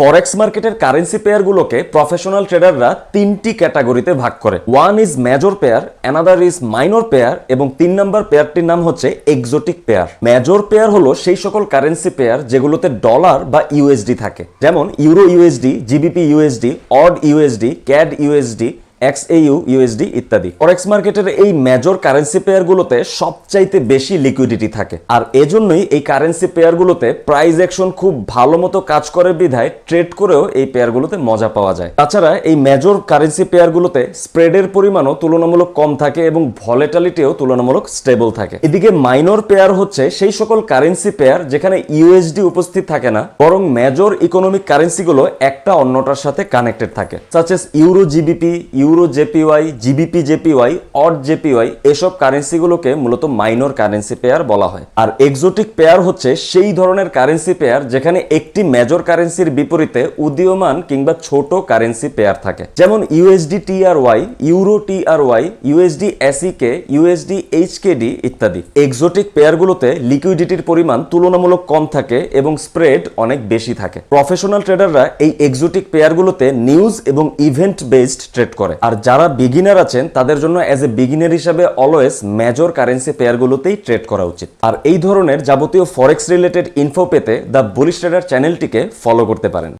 ফরেক্স মার্কেটের currency পেয়ারগুলোকে professional ট্রেডাররা তিনটি ক্যাটাগরিতে ভাগ করে। One is major pair another is minor pair এবং তিন নম্বর পেয়ারটির নাম হচ্ছে এক্সোটিক পেয়ার মেজর পেয়ার হলো সেই সকল কারেন্সি পেয়ার যেগুলোতে ডলার বা ইউএসডি থাকে। যেমন euro USD GBP USD AUD USD CAD USD XAU USD ইত্যাদি। ফরেক্স মার্কেটের এই মেজর কারেন্সি পেয়ারগুলোতে সবচাইতে বেশি লিকুইডিটি থাকে। আর এজন্যই এই কারেন্সি পেয়ারগুলোতে প্রাইস অ্যাকশন খুব ভালো মতো কাজ করে বিধায় ট্রেড করেও এই পেয়ারগুলোতে মজা পাওয়া যায়। তাছাড়া এই মেজর কারেন্সি পেয়ারগুলোতে স্প্রেডের পরিমাণও তুলনামূলক কম থাকে এবং ভলেটালিটিও তুলনামূলক স্টেবল থাকে। এদিকে মাইনর পেয়ার হচ্ছে সেই সকল কারেন্সি পেয়ার যেখানে ইউএসডি উপস্থিত থাকে না, বরং মেজর ইকোনমিক কারেন্সিগুলো একটা অন্যটার সাথে কানেক্টেড থাকে such as euro GBP euro JPY, GBP JPY, AUD JPY, এসব কারেন্সিগুলোকে মূলত মাইনর কারেন্সি পেয়ার বলা হয়। আর এক্সোটিক পেয়ার হচ্ছে সেই ধরনের কারেন্সি পেয়ার যেখানে একটি মেজর কারেন্সির বিপরীতে উদীয়মান কিংবা ছোট কারেন্সি পেয়ার থাকে। যেমন USD TRY, euro TRY, USD SEK USD HKD ইত্যাদি। এক্সোটিক পেয়ারগুলোতে লিকুইডিটির পরিমাণ তুলনামূলক কম থাকে এবং স্প্রেড অনেক বেশি থাকে। প্রফেশনাল ট্রেডাররা এই এক্সোটিক পেয়ারগুলোতে নিউজ এবং ইভেন্ট বেসড ট্রেড করে। আর যারা বিগিনার আছেন, তাদের জন্য অ্যাজ এ বিগিনার হিসাবে অলওয়েজ মেজর কারেন্সি পেয়ারগুলোতেই ট্রেড করা উচিত। আর এই ধরনের যাবতীয় ফরেক্স রিলেটেড ইনফো পেতে দ্য বুলিশ ট্রেডার চ্যানেলটিকে ফলো করতে পারেন।